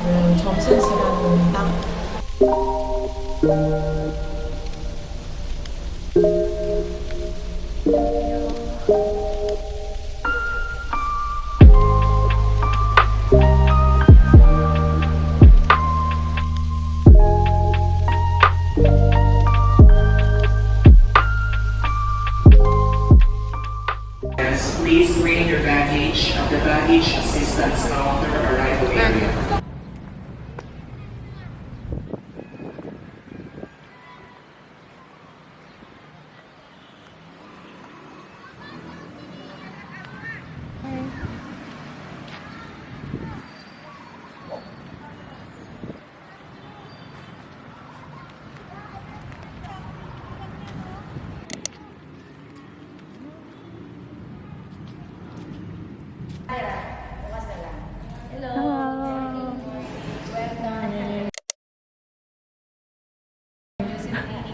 지금 점심시간입니다. Yes, please bring your baggage at the baggage assistance counter arrival area.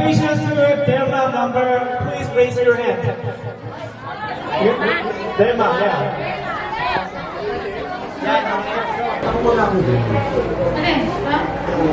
Who have DEMA number, please raise your hand. DEMA, yeah. Ano? Ha?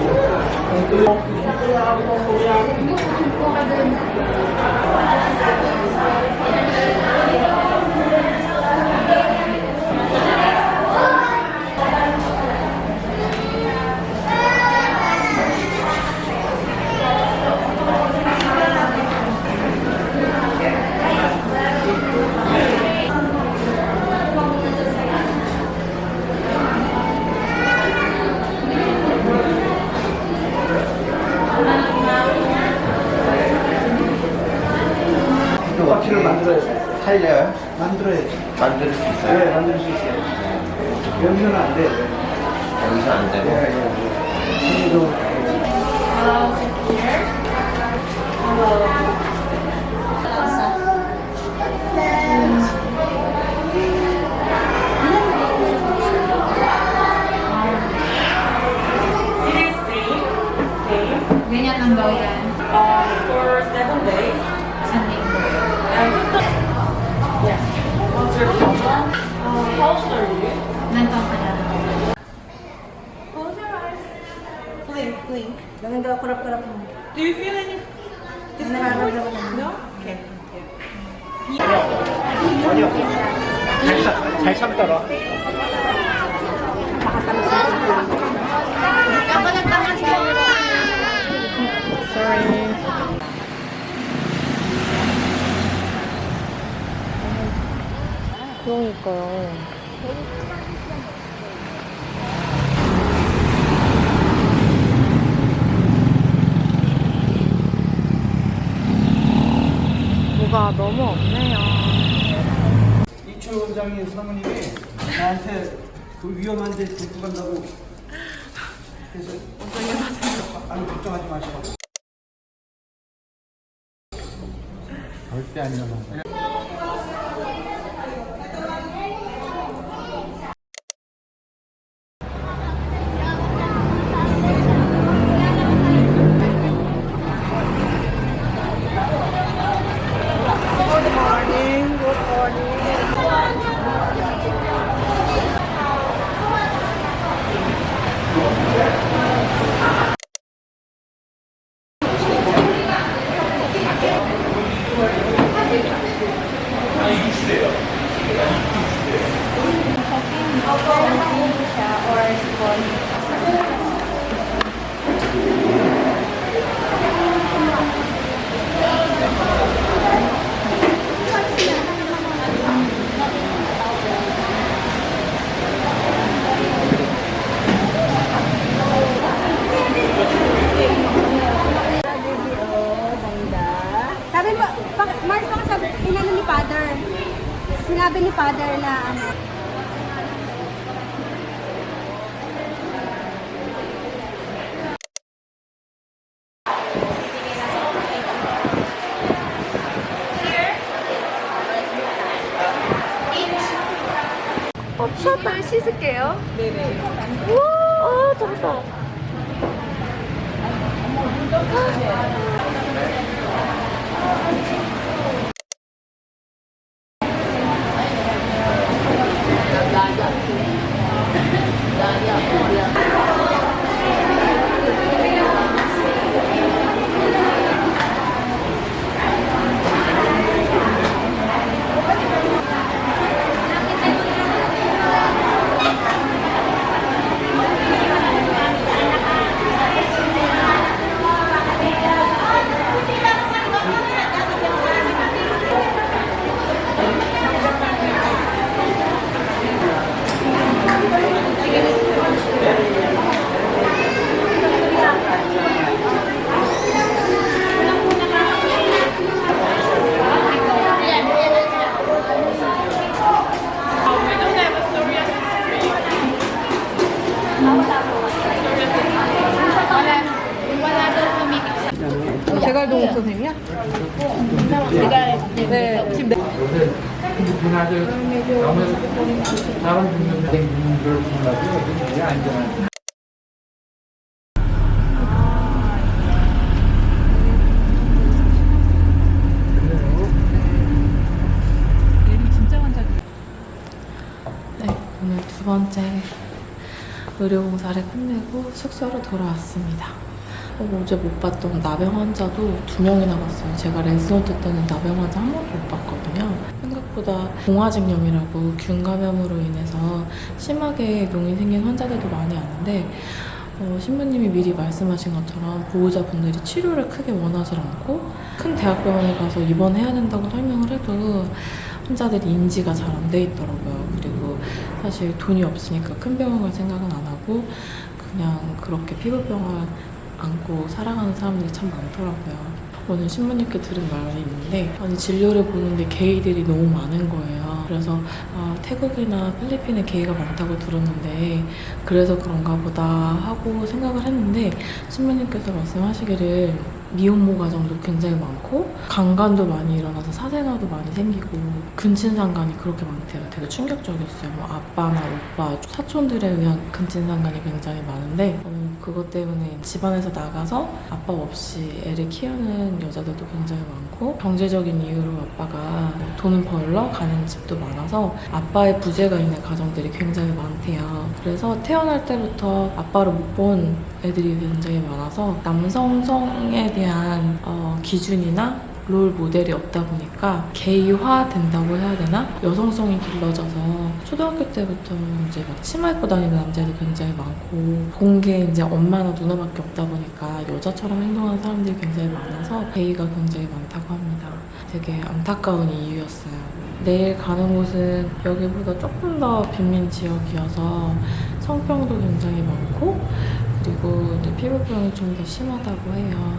만들어야지. 만들 수 있어요? 네, 만들 수 있어요. 여기서는 안 돼. 여기서 안 되고 예, 예. 여기도 Ganyan Do you feel any mo. No? Okay. 아니요. 잘, 참- 잘 참더라. 그러니까요. 뭐가 너무 없네요. 이철 원장님 사모님이 나한테 그 위험한데 데리고 간다고 그래서 아니 걱정하지 마시고 절대 안 일어나 씻을게요. 네네. 우와, 아, 잘했다. 제갈동 선생님이야? 네. 지금 되게 안전한. 네, 오늘 두 번째 의료봉사를 끝내고 숙소로 돌아왔습니다. 어, 어제 못 봤던 나병 환자도 두 명이나 봤어요. 제가 레지던트 때는 나병 환자 한 번도 못 봤거든요. 생각보다 봉화직염이라고 균 감염으로 인해서 심하게 농이 생긴 환자들도 많이 왔는데 어, 신부님이 미리 말씀하신 것처럼 보호자분들이 치료를 크게 원하지 않고 큰 대학병원에 가서 입원해야 된다고 설명을 해도 환자들이 인지가 잘 안 돼 있더라고요. 그리고 사실 돈이 없으니까 큰 병원 갈 생각은 안 하고 그냥 그렇게 피부병원 안고 살아가는 사람들이 참 많더라고요. 오늘 신부님께 들은 말이 있는데 아니 진료를 보는데 게이들이 너무 많은 거예요. 그래서 아, 태국이나 필리핀에 게이가 많다고 들었는데 그래서 그런가 보다 하고 생각을 했는데 신부님께서 말씀하시기를 미혼모 가정도 굉장히 많고 강간도 많이 일어나서 사생아도 많이 생기고 근친상간이 그렇게 많대요. 되게 충격적이었어요. 뭐 아빠나 오빠, 사촌들에 의한 근친상간이 굉장히 많은데 어, 그것 때문에 집안에서 나가서 아빠 없이 애를 키우는 여자들도 굉장히 많고 경제적인 이유로 아빠가 돈을 벌러 가는 집도 많아서 아빠의 부재가 있는 가정들이 굉장히 많대요. 그래서 태어날 때부터 아빠를 못 본 애들이 굉장히 많아서 남성성에 대한 어, 기준이나 롤 모델이 없다 보니까 게이화 된다고 해야 되나? 여성성이 길러져서 초등학교 때부터 이제 막 치마 입고 다니는 남자들이 굉장히 많고 본 게 이제 엄마나 누나밖에 없다 보니까 여자처럼 행동하는 사람들이 굉장히 많아서 게이가 굉장히 많다고 합니다. 되게 안타까운 이유였어요. 내일 가는 곳은 여기보다 조금 더 빈민 지역이어서 성병도 굉장히 많고 그리고 피부병이 좀 더 심하다고 해요.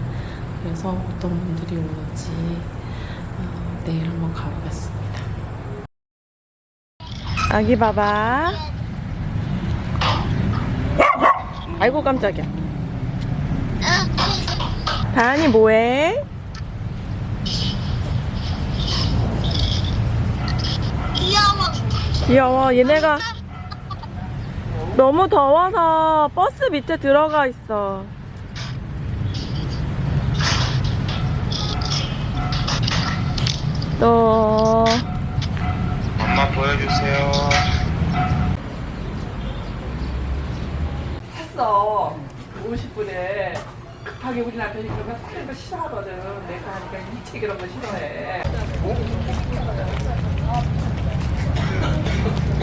그래서 어떤 분들이 오는지 어, 내일 한번 가보겠습니다. 아기 봐봐. 아이고 깜짝이야. 다은이 뭐해? 귀여워. 얘네가 너무 더워서 버스 밑에 들어가 있어. 너 엄마 보여주세요. 했어. 50분에 급하게 우리 남편이 그러면 다른 거 싫어하거든. 내가 하니까 일찍 이런 거 싫어해.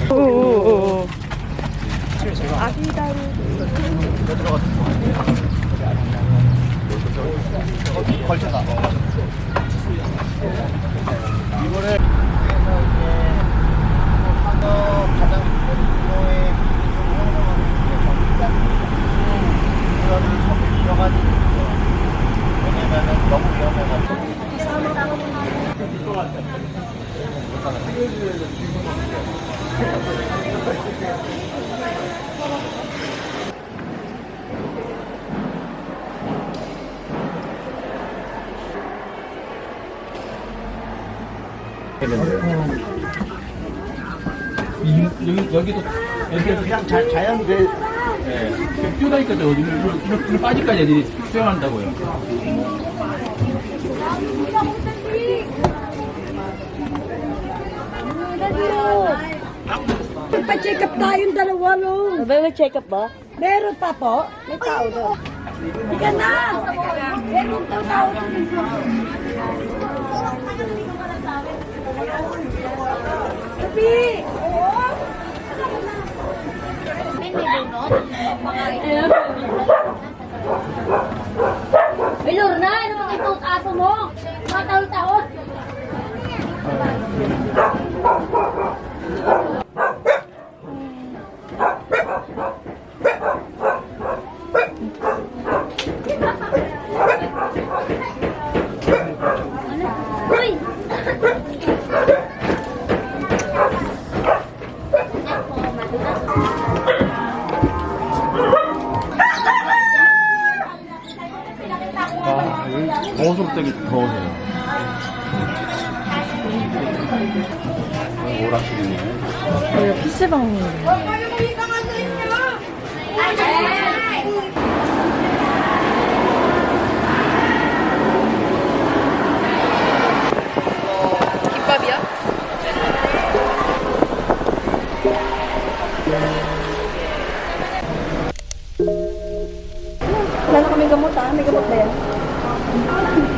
오오오. 걸쳐다. 이번에 산업 가장 규모의 그거를 처음 들어가지고 왜냐면은 너무 위험해가지고 이, 여기, 여기도, 여기도 그냥 자, 자연 그, 예. 뛰어다니까 저, 이로 빠지까지 애들이 수영한다고요. Pa-check up tayong dalawa no. May check up ba? Meron pa po. May tao doon. Hindi na! Meron daw tao doon. Kapi! Oo! May may donut? May lorna! Ano mga itong aso mo? Mga taon-taon! 정호석댁이 더우세요. 오락실이네. 여기가 PC방이에요. May gamot Thank you.